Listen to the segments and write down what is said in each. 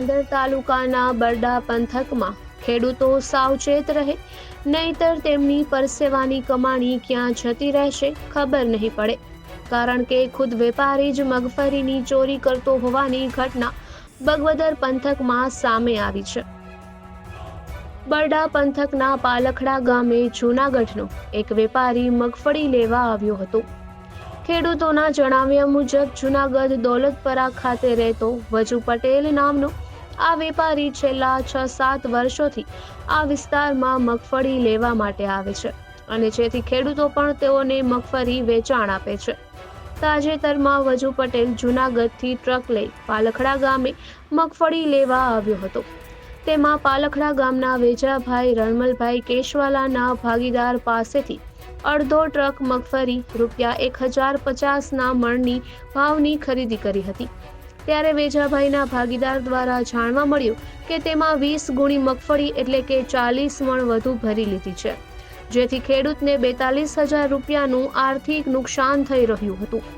પોરબંદર તાલુકાના બરડા પંથકમાં ખેડૂતો સાવચેત રહે, નહીતર તેમની પરસેવાની કમાણી ક્યાં જતી રહેશે ખબર નહીં પડે. કારણ કે ખુદ વેપારી જ મગફળીની ચોરી કરતો હોવાની ઘટના બગવદર પંથકમાં સામે આવી છે. બરડા પંથકના પાલખડા ગામે જૂનાગઢનો એક વેપારી મગફળી લેવા આવ્યો હતો. ખેડૂતોના જણાવ્યા મુજબ જૂનાગઢ દોલતપરા ખાતે રહેતો વજુ પટેલ નામનો આ વેપારી છેલ્લા છ સાત વર્ષોથી આ વિસ્તારમાં મગફળી લેવા માટે આવે છે અને જેથી ખેડૂતો પણ તેઓને મગફળી વેચાણ આપે છે. તાજેતરમાં વજુ પટેલ જૂનાગઢથી ટ્રક લઈ પાલખડા ગામે મગફળી લેવા આવ્યો હતો. તેમાં પાલખડા ગામના વેજાભાઈ રણમલભાઈ કેશવાલાના ભાગીદાર પાસેથી અડધો ટ્રક મગફળી રૂપિયા એક હજાર પચાસના મણની ભાવની ખરીદી કરી હતી. ત્યારે વેજાભાઈના ભાગીદાર દ્વારા જાણવા મળ્યું કે તેમાં વીસ ગુણી મગફળી એટલે કે ચાલીસ મણ વધુ ભરી લીધી છે. જેથી ખેડૂતને બેતાલીસ હજાર રૂપિયાનું આર્થિક નુકસાન થઈ રહ્યું હતું.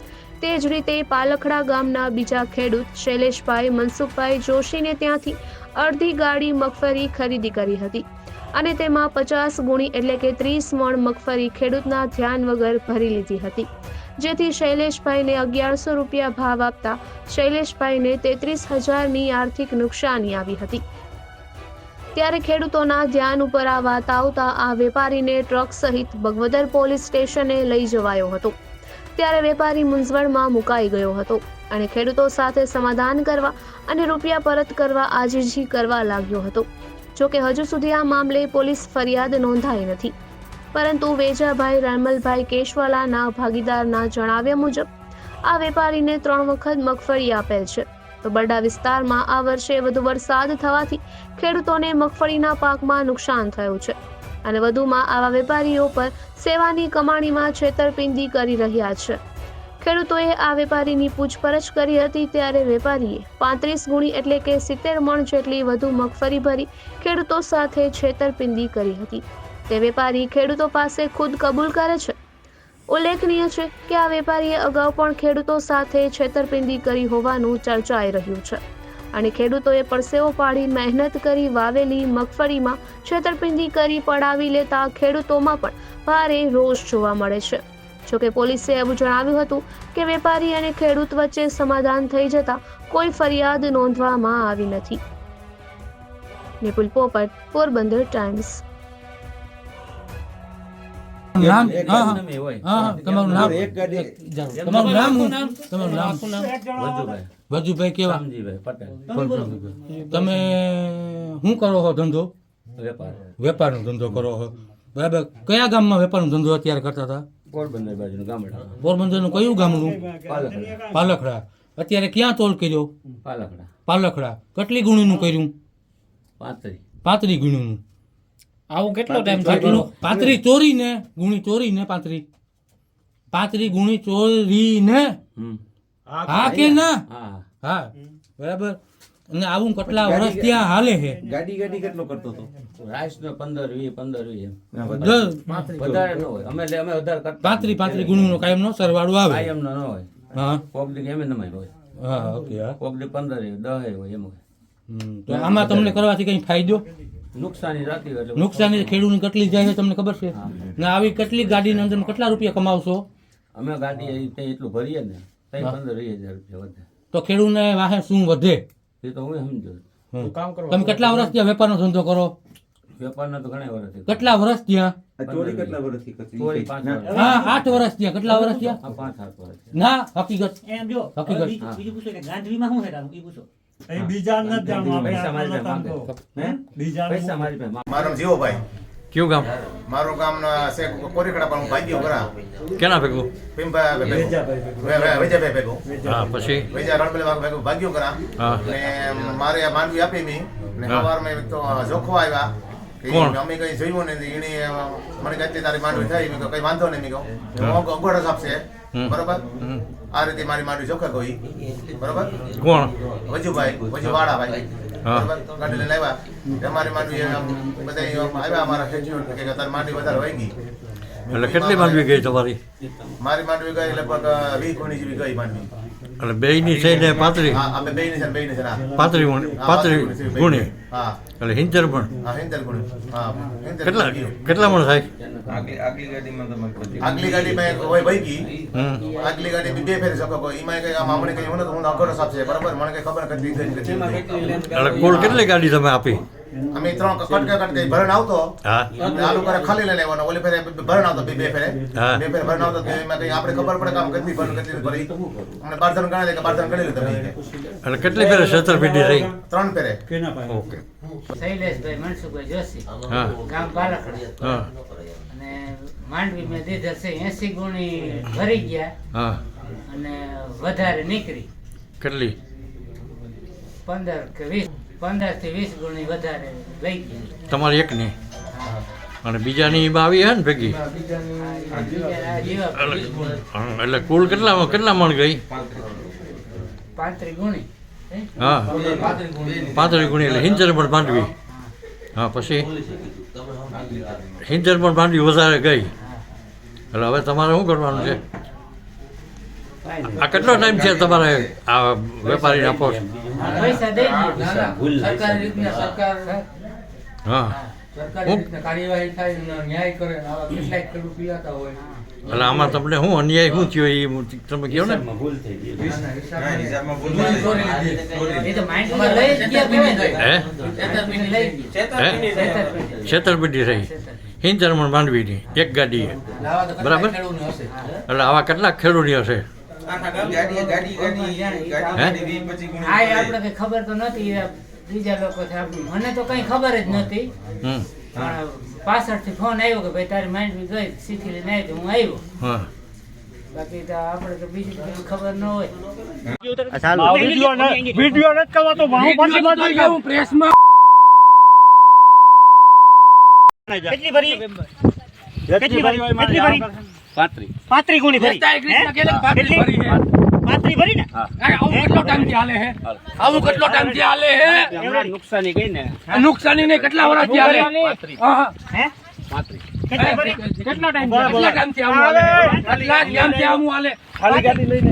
તે જ રીતે પાલખડા ગામના બીજા ખેડૂત શૈલેષભાઈ મનસુખભાઈ જોશીને ત્યાંથી અડધી ગાડી મગફળી ખરીદી કરી હતી. અને તેમાં પચાસ ગુણી એટલે કે ત્રીસ મણ મગફળી ખેડૂતના ધ્યાન વગર ભરી લીધી હતી. જેથી શૈલેષભાઈને અગિયારસો રૂપિયા ભાવ આપતા શૈલેષભાઈને તેત્રીસ હજારની આર્થિક નુકસાની આવી હતી. ત્યારે ખેડૂતોના ધ્યાન ઉપર આ વાત આવતા આ વેપારીને ટ્રક સહિત બગવદર પોલીસ સ્ટેશને લઈ જવાયો હતો. ત્યારે વેપારી મૂંઝવણમાં મુકાઈ ગયો હતો અને ખેડૂતો સાથે સમાધાન કરવા અને રૂપિયા પરત કરવા આજીજી કરવા લાગ્યો હતો. જોકે હજુ સુધી આ મામલે પોલીસ ફરિયાદ નોંધાઈ નથી. પરંતુ વેજાભાઈ રણમલભાઈ કેશવાલાના ભાગીદારના જણાવ્યા મુજબ, આ વેપારીને ત્રણ વખત મગફળી આપેલ છે. તો બરડા વિસ્તારમાં આ વર્ષે વધુ વરસાદ થવાથી ખેડૂતોને મગફળીના પાકમાં નુકસાન થયું છે. અને વધુમાં આવા વેપારીઓ પર સેવાની કમાણીમાં છેતરપિંડી કરી રહ્યા છે. ખેડૂતોએ આ વેપારીની પૂછપરછ કરી હતી ત્યારે વેપારીએ પાંત્રીસ ગુણી એટલે કે સિત્તેર મણ જેટલી વધુ મગફળી ભરી ખેડૂતો સાથે છેતરપિંડી કરી હતી. તે વેપારી ખેડૂતો પાસે ખુદ કબૂલ કરે છે. ઉલ્લેખનીય છે કે આ વેપારીએ અગાઉ પણ ખેડૂતો સાથે છેતરપિંડી કરી હોવાનું ચર્ચાઈ રહ્યું છે. અને ખેડૂતોએ પરસેવો પાડી મહેનત કરી વાવેલી મગફળીમાં છેતરપિંડી કરી પડાવી લેતા ખેડૂતોમાં પણ ભારે રોષ જોવા મળે છે. જોકે પોલીસે એવું જણાવ્યું હતું કે વેપારી અને ખેડૂત વચ્ચે સમાધાન થઈ જતા કોઈ ફરિયાદ નોંધવામાં આવી નથી. નિપુલ પોપટ પોરબંદર ટાઈમ્સ. નામ તમારું નામ. એક ગાડી. જાઓ. તમારું નામ તમારું નામ? વજુભાઈ. વજુભાઈ કેવા? તમે શું કરો છો ધંધો? વેપાર. વેપારનો ધંધો કરો છો બરાબર. કયા ગામમાં વેપારનો ધંધો અત્યારે કરતા હતા? પોરબંદર બાજુનું ગામડા પોરબંદરનું કયું ગામનું પાલખડા. પાલખડા. અત્યારે ક્યાં તોલ કર્યો? પાલખડા. પાલખડા. કેટલી ગુણીનું કર્યું? પાંત્રી. પાંત્રી ગુણીનું. આવું કેટલો ટાઈમ થયો? પાંત્રી ચોરીને ગુણી ચોરીને પાંત્રી. પાંત્રી ગુણી ચોરીને. હા કે ના? હા. હા. બરાબર. અને આવું કેટલા વર્ષ ત્યાં હાલે છે? ગાડી ગાડી કેટલો કરતો હતો? રાઈસ નો પંદર વી પંદર વી વધારે. ન હોય. અમે અમે વધારે કરતા પાંત્રી પાંત્રી ગુણીનો કાયમ નો સરવાળો આવે. કાયમ નો ન હોય. હા. કોક એમ નમાય હોય. હા ઓકે હા. કોક પંદર દસ હોય એમ હોય. તો આમાં તમને કરવાથી કઈ ફાયદો? નુકસાની રાતી હોય એટલે નુકસાની ખેડૂતની કેટલી જાય છે તમને ખબર છે? ને આવી કેટલી ગાડીની અંદર કેટલા રૂપિયા કમાવશો? અમે ગાડી એટલું ભરીએ ને તઈ પંદર વીસ હજાર રૂપિયા વધે. તો ખેડૂતને વાહે શું વધે? એ તો હું સમજો. હમ. તમે કેટલા વર્ષ ત્યાં વેપારનો ધંધો કરો? વેપારના તો ઘણા વર્ષ કેટલા વર્ષ ત્યાં ચોરી કેટલા વર્ષથી ચોરી પાંચ હા આઠ વર્ષ ત્યાં કેટલા વર્ષ ત્યાં પાંચ આઠ વર્ષ ના હકીકત. એમ જો હકીકત. બીજું પૂછો કે ગાંધીમાં શું હેરાનું એ પૂછો બીજા નથી જાણવું પૈસા મારી પાસે મારો જીવો હે? બીજાનું પૈસા મારી પાસે માંગે. કયું ગામ? મારું ગામ છે કોરીખડા પણ હું ભાગ્યો કરા કેના ભેગું? વે- વિજયભાઈ ભેગું. હા પછી? વિજય રણબેલ ભેગું ભાગ્યો કરા હા. ને મારે આ માંડવી આપી મી. ને સવાર મેં તો જોખો આવ્યા. અમે કઈ જોયું ને એને મને કહે તારી માંડવી થઈ. મેં કઈ વાંધો નહીં. મેં કહું અંગોઠો આપશે. બરોબર? આ રીતે મારી માંડવી જોખા ગઈ. બરોબર? કોણ? વજુભાઈ વજુવાળાભાઈ. હા. બરોબર ગાડી લઈને આવ્યા તે અમારી માંડવી બધા આવ્યા અમારા ખેંચ્યું કે તારી માંડવી વધારે વહી ગઈ. એટલે કેટલી માંડવી ગઈ તમારી? મારી માંડવી ગઈ લગભગ વીસ ગુણી જેવી ગઈ માંડવી. એટલે ની થઈને પાંત્રી હા અમે બેયની છે ને બેયની છે ને પાંત્રી પાંત્રી બેયની. એટલે હિંચર પણ. ગુણી. કેટલા કેટલા મણ થાય? આગલી ગાડીમાં આગલી ગાડીમાં હોય ભાઈ ગઈ હમ. આગલી ગાડી બી બે ફેરી શકો કોઈ એમાં કઈ આમ હમણાં કઈ હું અઘરો સાપ છે બરાબર? મને કઈ ખબર નથી એટલે કુલ કેટલી ગાડી તમે આપી? અમે ત્રણ કટકે કટકે ભરણ આવતો. હા. આલુ કરે ખાલી લઈ લેવાનો. ઓલી ફેરે ભરણ આવતો બે બે ફેરે. બે ફેરે ભરણ આવતો તો એમાં કઈ આપણે ખબર પડે કામ કેટલી ભરણ કેટલી ભરી. અમને બાર જણ ગણાય કે બાર જણ ગણી લીધા અને કેટલી ફેરે છેતરપિંડી રહી? ત્રણ ફેરે. કેના પાસે ઓકે. શૈલેષભાઈ મનસુખભાઈ જોશી. હા. ગામ બાલાખડા હા. અને માંડવી મેં દીધા છે એસી ગુણી ભરી ગયા. હા. અને વધારે નીકળી. કેટલી? પંદર કે વીસ. પંદરથી વીસ ગુણી વધારે લઈ ગયા. તમારી એકની? અને બીજાની આવી હે ને ભેગી? એટલે કુલ કેટલા કેટલા મણ ગઈ? પાંત્રી ગુણી. હા? પાંત્રી ગુણી એટલે હિંચર પણ માંડવી હા. પછી? હિંચર પણ માંડવી વધારે ગઈ. એટલે હવે તમારે શું કરવાનું છે? આ કેટલો ટાઈમ છે તમારે આ વેપારીને આપો હા. સરકારી રીતના કાર્યવાહી થાય ને ન્યાય કરે ને આવા કેટલાય ખેડૂત પીડાતા હોય. એટલે આમાં તમને શું અન્યાય શું થયો એ તમે કહો ને. ના, ના, હિસાબમાં ભૂલ થઈ. હે? છેતરપિંડી રહી. હિંચર માંડવીની એક ગાડી બરાબર. એટલે આવા કેટલાક ખેડૂતની હશે? ગાડી ગાડી ગાડી. આપણે કઈ ખબર તો નથી બીજા લોકો મને તો કઈ ખબર જ નથી. હમ. પણ પાછળથી ફોન આવ્યો કે ભાઈ તારી માંડવી ગઈ સીધી લઈને આવી હું આવ્યો. બાકી તો આપણે તો બીજી કઈ ખબર ન હોય. વીડિયો ન- વીડિયો નથી કરવા તો હું પાછી બાજુ જાઉં. કેટલી ભરી? કેટલી ભરી? કેટલી ભરી? પાંત્રી. ગુણી ભરી. હે? કેટલી? પાંત્રી ભરી ને? આવું કેટલો ટાઈમથી હાલે. હે. નુકસાની ગઈ ને. નુકસાની ને કેટલા વર્ષથી હાલે હા, હા. હે? કેટલી કેટલો ટાઈમ કેટલા ટાઈમથી આવું હાલે? કેટલા ટાઈમથી આવું હાલે? ખાલી ગાડી લઈને.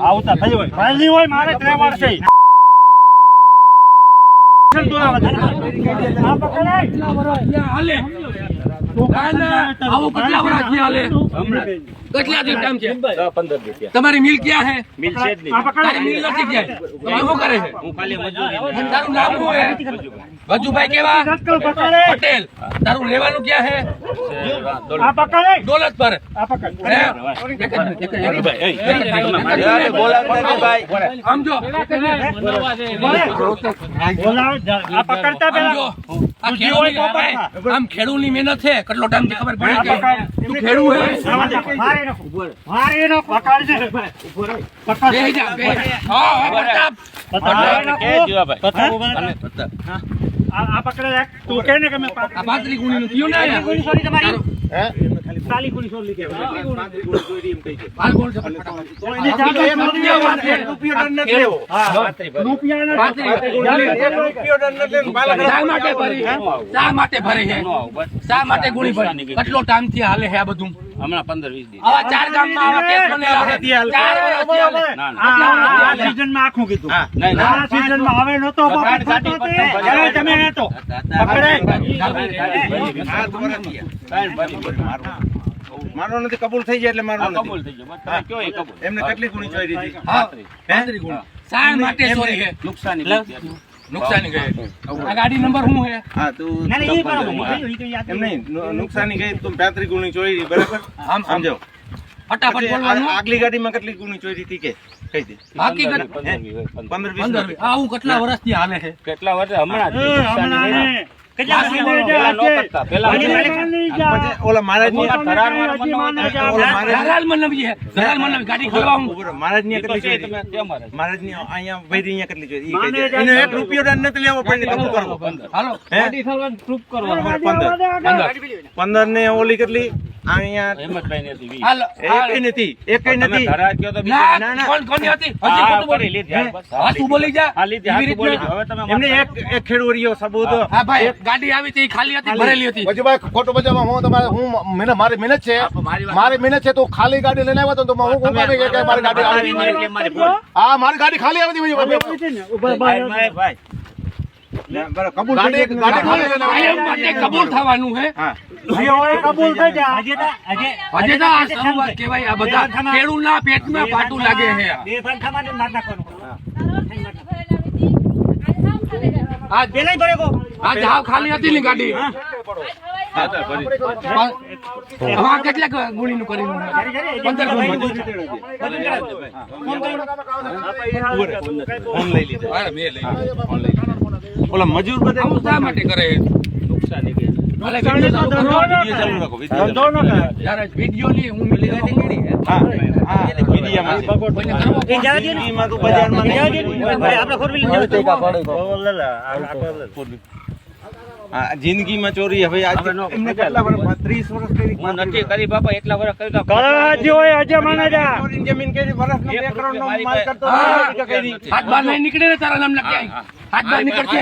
આવતા થઈ હોય મારે ત્રણ વર્ષ હાલે છે તમારી મિલ ક્યાં હે મિલ નથી ક્યાંય શું કરે છે? તારું નામ શું હે વજુભાઈ કેવા? પટેલ. તારું લેવાનું ક્યાં હે દોલત પર આ હે? આ પકડતા પેલા. ભાઈ, આમ ખેડૂતની મહેનત છે કેટલો ટાઈમ ખબર પડે કે તું ખેડૂત હે મારે એનો મારે એનો પકડ છે. પકડ. બે જા, બેહી જા. હા, હા, પ્રતાપ. આ આ પકડે રાખ. તું કે ને કે મે આ પાતળી ગુણીનું થયું ને ગુણી સોરી તમારી. કાલી ગુણી છોડી કે. શા માટે ભરી છે? શા માટે ભરી છે? શા માટે ગુણી ભરી? કેટલો ટાઈમથી હાલે છે આ બધું? હમણાં પંદર વીસ દિવસ. આવા ચાર ગામમાં આવા કેસ બનેલા આખું કીધું. ના નહીં. આ સીઝનમાં આવે નતો તમે હતો હવે તમે નથી કબૂલ થઈ જાય એટલે મારો નથી કબૂલ થઈ જાય. બસ કયો એ કબૂલ? એમને કેટલી ગુણી જોઈ દીધી હા, પાતળી ગુણી. સાર માટે સોરી હે નુકસાની. નુકસાની ગઈ. આ ગાડી નંબર શું હે હા તું ના, ના, એ પણ એમ નહીં નુકસાની ગઈ તું પાંત્રીસ ગુણી ચોરી બરાબર? આમ સમજો. ફટાફટ આ- બોલવાનું. આગલી ગાડીમાં કેટલી ગુણી ચોરી હતી કે? કઈ દે. હકીકત પંદર વીસ, પંદર. પંદર વીસ. પંદર આવું કેટલા વર્ષથી હાલે છે? કેટલા વર્ષ હમણાં હમણાં ઓલા મહારાજ અહીંયા વૈરી અહીંયા કેટલી. એનો એક રૂપિયો નથી લેવો હાલો? પંદર. પંદર. ને ઓલી કેટલી? અહીંયા હેમંતભાઈ ને હતી એક નથી એક નથી. ધરાર કયો તો ના, ના, ના. કોણ કોની હતી? હજી ખોટું બોલી. લીધી, હાલ બસ. હા, તું બોલી જા. હા, લીધી, એવી બોલી હવે તમે એમને એક એક ખેડૂરીઓ સબૂત હા ભાઈ. ગાડી આવી હતી ખાલી હતી ભરેલી હતી. ભાઈ ખોટું બચાવવા હું તમારે હું મારી મહેનત છે. મારી મહેનત છે તો ખાલી ગાડી લઈને આવ્યો તો હું હું કામે કે મારી ગાડી આવી. હા મારી ગાડી ખાલી આવી હતી ભાઈ ભાઈ ભાઈ ભાઈ. બરાબર. કબૂલ થવાનું હે. હા. કબૂલ થઈ જાય હજી તો હજી હજી તો આ શરૂઆત કહેવાય આ બધા ખેડૂતના પેટમાં પાટું લાગે છે. આ પેલા ભરે કો. આ જાવ ખાલી હતી ની ગાડી. પંદર ફોન હા, મેં લઈ લીધો. ઓલા મજૂર બધા શા માટે કરે? નુકસાની જિંદગીમાં ચોરી હવે આજે એમને કેટલા વર્ષ ત્રીસ વર્ષ કરી હું નથી કરી બાપા એટલા વર્ષ કરી જમીન કરી નીકળે તારા નામ લખાય હાથ બાર નીકળશે.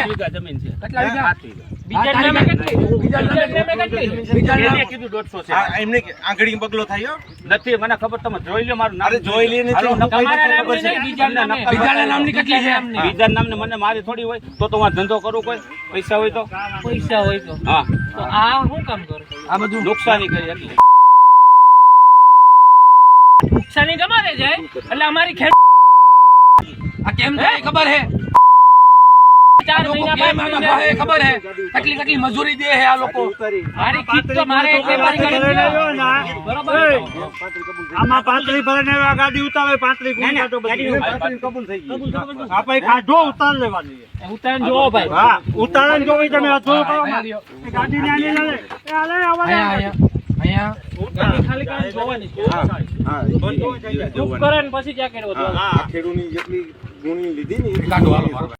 કેટલા વીઘા? સાત વીઘા. બીજા નામે કેટલી? બીજા નામે કેટલી? બીજા એને નામે કીધું દોઢસો છે. આ એમને આંગળી બગલો થાય નથી મને ખબર તમે જોઈ લો મારું નામ. જોઈ લે નથી, હાલો, હું કઈ તમારા રીતે ખબર નામની છે? નહીં, બીજાના નામ- બીજાના નામની કેટલી છે બીજા નામને મને મારી થોડી હોય તો તો ધંધો કરું કોઈ? પૈસા હોય તો? પૈસા હોય તો. હા. તો આ શું કામ કરું? આ બધું. નુકસાની કરી હતી. નુકસાની તમારે જાય એટલે અમારી ખેડ આ કેમ થાય ખબર હે? ચાર મહિના ખબર હે? કેટલી કેટલી મજૂરી દે હે આ લોકો. મારી કીટ તો મારે એક વેપારી કરી બરોબર. બરોબર આમાં પાંત્રી ભરને ગાડી ઉતારે પાંત્રી ગુણ તો બધી. કબૂલ થઈ ગઈ. આપણે ખાધો ઉતાર લેવાની. ઉતાર જો ભાઈ. હા ઉતારણ જોવી તમે આ જોયું કરો અહીંયા ગાડી ને આની લે એ આલે આવા અહીંયા ખાલી કામ જોવાની. હા, હા, કરે ને પછી ક્યાં કર્યો હા, ખેડૂની જેટલી ગુણી લીધી ને કાઢો